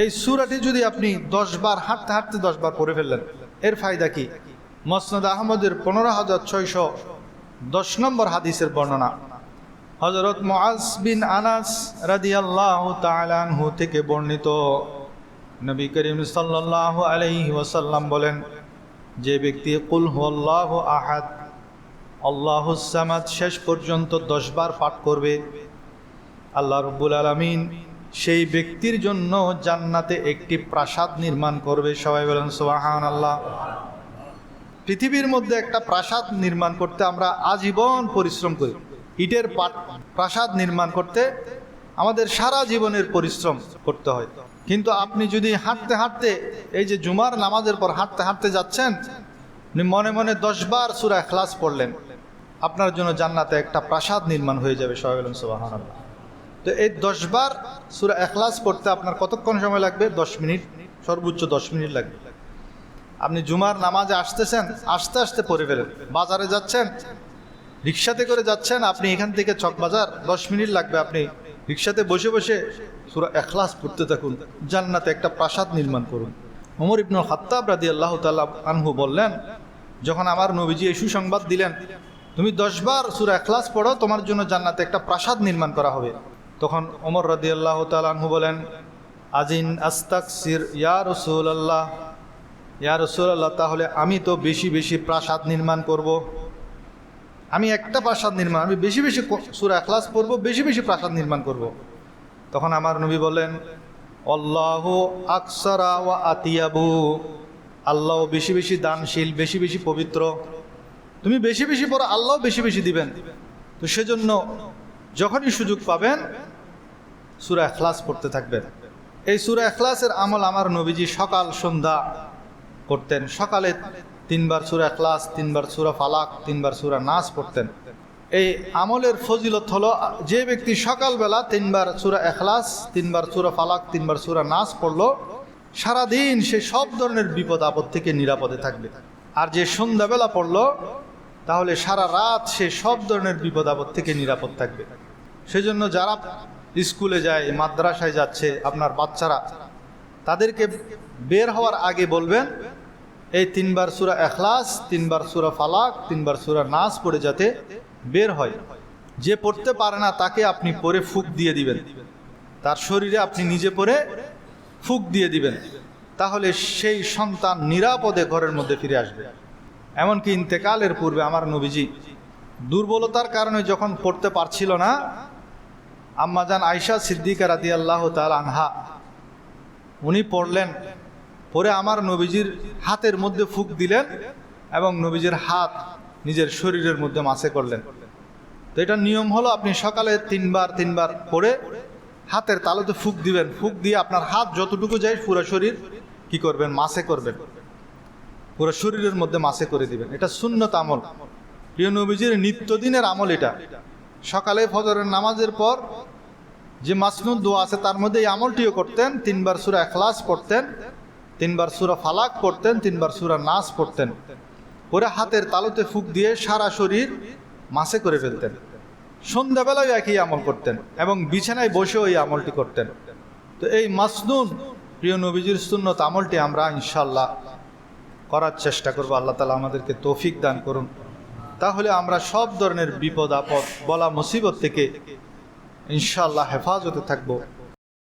এই সুরাটি যদি আপনি দশ বার হাঁটতে হাঁটতে দশ বার পড়ে ফেললেন, এর ফায়দা কি? মসনদ আহমদের পনেরো হাজার ছয়শো দশ নম্বর হাদিসের বর্ণনা। হজরত মুআজ বিন আনাস রাদিয়াল্লাহু তাআলা আনহু থেকে বর্ণিত। নবী করিম আলাইহি ওয়াসাল্লাম বলেন, যে ব্যক্তি কুল হুয়াল্লাহু আহাদ, আল্লাহুস সামাদ শেষ পর্যন্ত দশ বার পাঠ করবে, আল্লাহ রব্বুল আলামিন সেই ব্যক্তির জন্য জান্নাতে একটি প্রাসাদ নির্মাণ করবে। সবাই বলেন সোহান আল্লাহ পৃথিবীর মধ্যে একটা প্রাসাদ নির্মাণ করতে আমরা আজীবন পরিশ্রম করি। ইটের প্রাসাদ নির্মাণ করতে আমাদের সারা জীবনের পরিশ্রম করতে হয়। কিন্তু আপনি যদি হাঁটতে হাঁটতে, এই যে জুমার নামাজের পর হাঁটতে হাঁটতে যাচ্ছেন, আপনি মনে মনে দশবার সুরা খ্লাস পড়লেন। আপনার জন্য জান্নাতে একটা প্রাসাদ নির্মাণ হয়ে যাবে, সবাই বলেন সুবাহান আল্লাহ তো এই দশবার সুরা এখলাস পড়তে আপনার কতক্ষণ সময় লাগবে? দশ মিনিট, সর্বোচ্চ দশ মিনিট লাগবে। আপনি জুমার নামাজে আসতেছেন, আস্তে আস্তে পড়ে ফেলেন। বাজারে যাচ্ছেন, রিক্সাতে করে যাচ্ছেন, আপনি এখান থেকে চকবাজার দশ মিনিট লাগবে আপনি রিক্সাতে বসে বসে সুরা এখলাস পড়তে থাকুন। জান্নাতে একটা প্রাসাদ নির্মাণ করুন। ওমর ইবনুল খাত্তাব রাদি আল্লাহ তাল্লাহ আনহু বললেন, যখন আমার নবীজি এই সুসংবাদ দিলেন, তুমি দশবার সুরা এখলাস পড়ো, তোমার জন্য জান্নাতে একটা প্রাসাদ নির্মাণ করা হবে। তখন ওমর রাদি আল্লাহ আনহু বলেন, আজিন আস্তাক সির ইয়া রসুল আল্লাহ ইয়া রসুল্লাহ তাহলে আমি তো বেশি বেশি প্রাসাদ নির্মাণ করব। আমি একটা প্রাসাদ নির্মাণ, আমি বেশি বেশি সুরা এখলাস পড়ব, বেশি বেশি প্রাসাদ নির্মাণ করব। তখন আমার নবী বলেন অল্লাহ আকসারা ওয়া আতিয়াবু আল্লাহ বেশি বেশি দানশীল, বেশি বেশি পবিত্র তুমি বেশি বেশি পড়ো আল্লাহ বেশি বেশি দিবেন তো সেজন্য যখনই সুযোগ পাবেন সুরা এখলাস পড়তে থাকবেন। এই সুরা এখলাসের আমল আমার নবীজি সকাল, সন্ধ্যা করতেন। সকালে তিনবার সুরা ক্লাস তিনবার সুরা ফালাক, তিনবার সুরা নাচ পড়তেন। এই আমলের ফজিলত হলো, যে ব্যক্তি সকালবেলা তিনবার সুরা এখলাস তিনবার সুরা ফালাক, তিনবার সুরা নাচ পড়ল, সারাদিন সে সব ধরনের বিপদ আপদ থেকে নিরাপদে থাকবে। আর যে সন্ধ্যাবেলা পড়ল, তাহলে সারা রাত সে সব ধরনের বিপদ আপদ থেকে নিরাপদ থাকবে। সেজন্য যারা স্কুলে যায়, মাদ্রাসায় যাচ্ছে আপনার বাচ্চারা, তাদেরকে বের হওয়ার আগে বলবেন, এই তিনবার সুরা এখলাস তিনবার সুরা ফালাক, তিনবার সুরা নাচ পড়ে যাতে বের হয়। যে পড়তে পারে না তাকে আপনি পরে ফুক দিয়ে দিবেন। তার শরীরে আপনি নিজে পরে ফুক দিয়ে দিবেন। তাহলে সেই সন্তান নিরাপদে ঘরের মধ্যে ফিরে আসবে। এমনকি ইন্তেকালের পূর্বে আমার নবীজি দুর্বলতার কারণে যখন পড়তে পারছিল না আম্মাজান আয়সা সিদ্দিকা রাদি আল্লাহ তাল আনহা, উনি পড়লেন পরে আমার নবীজির হাতের মধ্যে ফুক দিলেন এবং নবীজির হাত নিজের শরীরের মধ্যে মাসে করলেন। তো এটা নিয়ম হলো আপনি সকালে তিনবার তিনবার পরে হাতের তালুতে ফুক দিবেন। ফুক দিয়ে আপনার হাত যতটুকু যায় পুরো শরীর কি করবেন? মাসে করবেন। পুরো শরীরের মধ্যে মাসে করে দিবেন। এটা শূন্যত আমল। প্রিয় নবীজির নিত্যদিনের আমল এটা। সকালে ফজরের নামাজের পর যে মাসনুদ দোয়া আছে, তার মধ্যে এই আমলটিও করতেন। তিনবার সুরা এখলাস পড়তেন, তিনবার সুরা ফালাক পড়তেন, তিনবার সুরা নাচ পড়তেন। পরে হাতের তালুতে ফুক দিয়ে সারা শরীর মাসে করে ফেলতেন। সন্ধ্যাবেলায় একই আমল করতেন এবং বিছানায় বসেও এই আমলটি করতেন। তো এই মাসনুন, প্রিয় নবীজির সুন্নত আমলটি আমরা ইনশাল্লাহ করার চেষ্টা করব। আল্লাহ তালা আমাদেরকে তৌফিক দান করুন। তাহলে আমরা সব ধরনের বিপদ আপদ বলা মুসিবত থেকে ইনশাল্লাহ হেফাজতে থাকব।